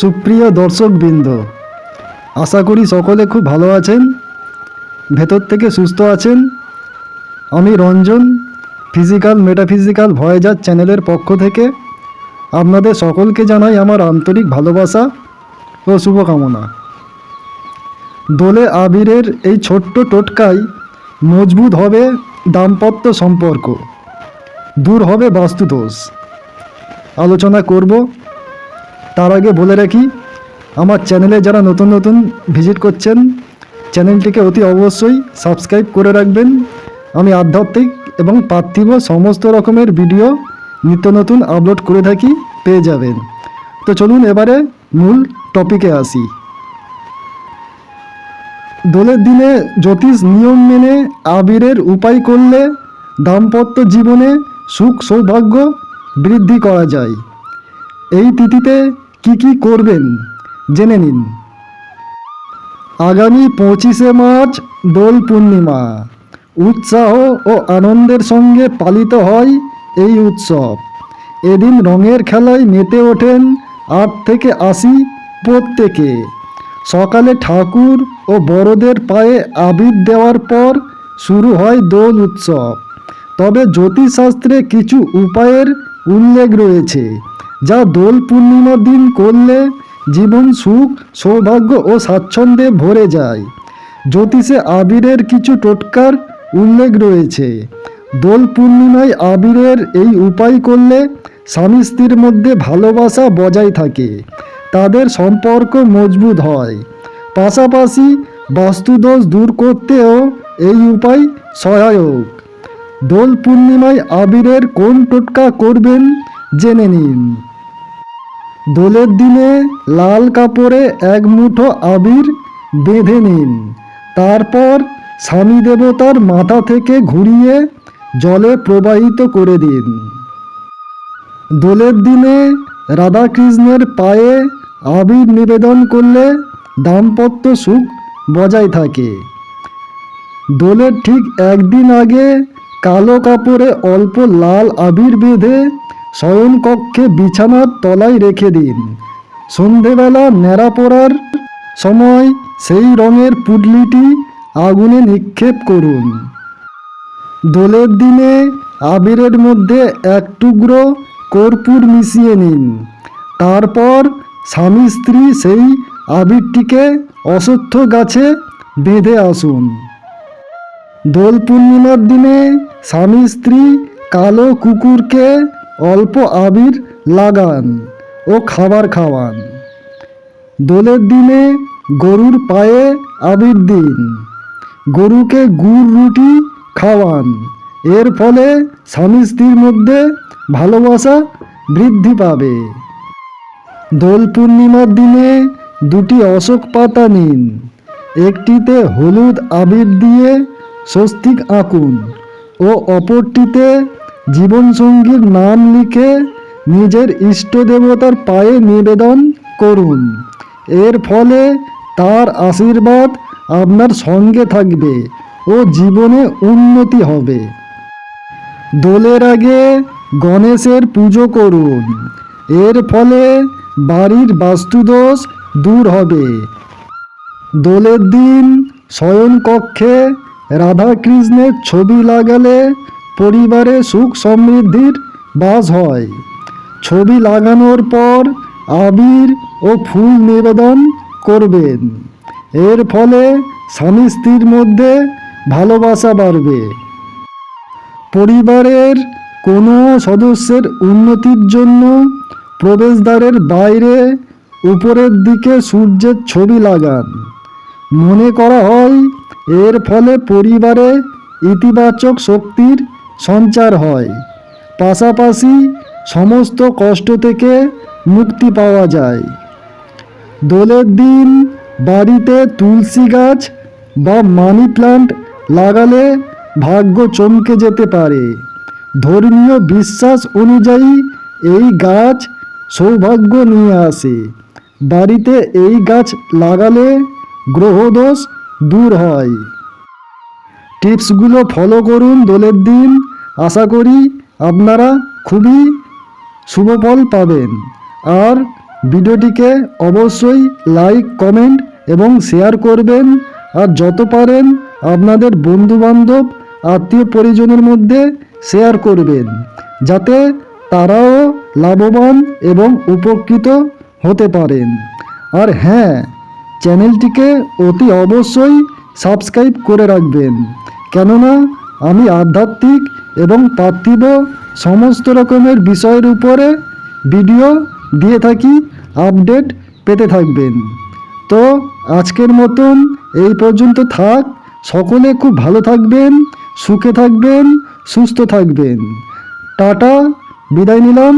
সুপ্রিয় দর্শকবৃন্দ, আশা করি সকলে খুব ভালো আছেন, ভেতর থেকে সুস্থ আছেন। আমি রঞ্জন ফিজিক্যাল মেটাফিজিক্যাল ভয়েজার চ্যানেলের পক্ষ থেকে আপনাদের সকলকে জানাই আমার আন্তরিক ভালোবাসা ও শুভকামনা। দোলে আবিরের এই ছোট্ট টোটকায় মজবুত হবে দাম্পত্য সম্পর্ক, দূর হবে বাস্তুদোষ। আলোচনা করব তার আগে বলে রাখি, আমার চ্যানেলে যারা নতুন নতুন ভিজিট করছেন, চ্যানেলটিকে অতি অবশ্যই সাবস্ক্রাইব করে রাখবেন। আমি আধ্যাত্মিক এবং পার্থিব সমস্ত রকমের ভিডিও নিত্য নতুন আপলোড করে থাকি, পেয়ে যাবেন। তো চলুন এবারে মূল টপিকে আসি। দোলের দিনে জ্যোতিষ নিয়ম মেনে আবিরের উপায় করলে দাম্পত্য জীবনে সুখ সৌভাগ্য বৃদ্ধি করা যায়। এই তিথিতে কি কি করবেন? জেনে নিন। আগামী পঁচিশে মার্চ, দোল পূর্ণিমা। উৎসাহ ও আনন্দের সঙ্গে পালিত হয় এই উৎসব। এদিন রঙের খেলায় মেতে ওঠেন আট থেকে আশি প্রত্যেকে। সকালে ঠাকুর ও বড়দের পায়ে আবির দেওয়ার পর শুরু হয় দোল উৎসব। তবে জ্যোতিষশাস্ত্রে কিছু উপায়ের উল্লেখ রয়েছে। যা দোল পূর্ণিমার দিন করলে জীবন সুখ, সৌভাগ্য ও স্বাচ্ছন্দ্যে ভরে যায়। জ্যোতিষে আবিরের কিছু টোটকার উল্লেখ রয়েছে। দোল পূর্ণিমায় আবিরের এই উপায় করলে স্বামী স্ত্রীর মধ্যে ভালোবাসা বজায় থাকে, তাদের সম্পর্ক মজবুত হয়। পাশাপাশি বাস্তুদোষ দূর করতেও এই উপায় সহায়ক। দোল পূর্ণিমায় আবিরের কোন টোটকা করবেন, জেনে নিন। দোলের দিনে লাল কাপড়ে এক মুঠো আবির বেঁধে নিন। তারপর স্বামী দেবতার মাথা থেকে ঘুরিয়ে জলে প্রবাহিত করে দিন। দোলের দিনে রাধাকৃষ্ণের পায়ে আবির নিবেদন করলে দাম্পত্য সুখ বজায় থাকে। দোলের ঠিক একদিন আগে কালো কাপড়ে অল্প লাল আবির বেঁধে শয়নকক্ষে বিছানার তলায় রেখে দিন। সন্ধেবেলা ন্যাড়া পড়ার সময় সেই রঙের পুডলিটি আগুনে নিক্ষেপ করুন। দোলের দিনে আবিরের মধ্যে এক টুকরো কর্পূর মিশিয়ে নিন। তারপর স্বামী স্ত্রী সেই আবিরটিকে অশ্বত্থ গাছে বেঁধে আসুন। দোল পূর্ণিমার দিনে স্বামী স্ত্রী কালো কুকুরকে অল্প আবির লাগান ও খাবার খাওয়ান। দোলের দিনে গরুর পায়ে আবির দিন, গরুকে গুড় রুটি খাওয়ান। এর ফলে স্বামী স্ত্রীর মধ্যে ভালোবাসা বৃদ্ধি পাবে। দোল পূর্ণিমার দিনে দুটি অশোক পাতা নিন, একটিতে হলুদ আবির দিয়ে স্বস্তিক আঁকুন ও অপরটিতে জীবনসঙ্গীর নাম লিখে নিজের ইষ্ট দেবতার পায়ে নিবেদন করুন। এর ফলে তার আশীর্বাদ আপনার সঙ্গে থাকবে ও জীবনে উন্নতি হবে। দোলের আগে গণেশের পুজো করুন। এর ফলে বাড়ির বাস্তুদোষ দূর হবে। দোলের দিন শয়নকক্ষে রাধাকৃষ্ণের ছবি লাগালে পরিবারে সুখ সমৃদ্ধির বাস হয়। ছবি লাগানোর পর আবির ও ফুল নিবেদন করবেন। এর ফলে স্বামী স্ত্রীর মধ্যে ভালোবাসা বাড়বে। পরিবারের কোনো সদস্যের উন্নতির জন্য প্রবেশদ্বারের বাইরে উপরের দিকে সূর্যের ছবি লাগান। মনে করা হয়, এর ফলে পরিবারে ইতিবাচক শক্তির সঞ্চার হয়। পাশাপাশি সমস্ত কষ্ট থেকে মুক্তি পাওয়া যায়। দোলের দিন বাড়িতে তুলসী গাছ বা মানি প্লান্ট লাগালে ভাগ্য চমকে যেতে পারে। ধর্মীয় বিশ্বাস অনুযায়ী এই গাছ সৌভাগ্য নিয়ে আসে। বাড়িতে এই গাছ লাগালে গ্রহদোষ দূর হয়। টিপসগুলো ফলো করুন দোলের দিন। আশা করি আপনারা খুবই শুভফল পাবেন। আর ভিডিওটিকে অবশ্যই লাইক, কমেন্ট এবং শেয়ার করবেন। আর যত পারেন আপনাদের বন্ধুবান্ধব, আত্মীয় পরিজনের মধ্যে শেয়ার করবেন। যাতে তারাও লাভবান এবং উপকৃত হতে পারেন। আর হ্যাঁ চ্যানেলটিকে অতি অবশ্যই সাবস্ক্রাইব করে রাখবেন। কেননা আমি আধ্যাত্মিক এবং পার্থিব সমস্ত রকমের বিষয়ের উপরে ভিডিও দিয়ে থাকি, আপডেট পেতে থাকবেন। তো আজকের মতন এই পর্যন্ত থাক। সকলে খুব ভালো থাকবেন, সুখে থাকবেন, সুস্থ থাকবেন। টাটা, বিদায় নিলাম।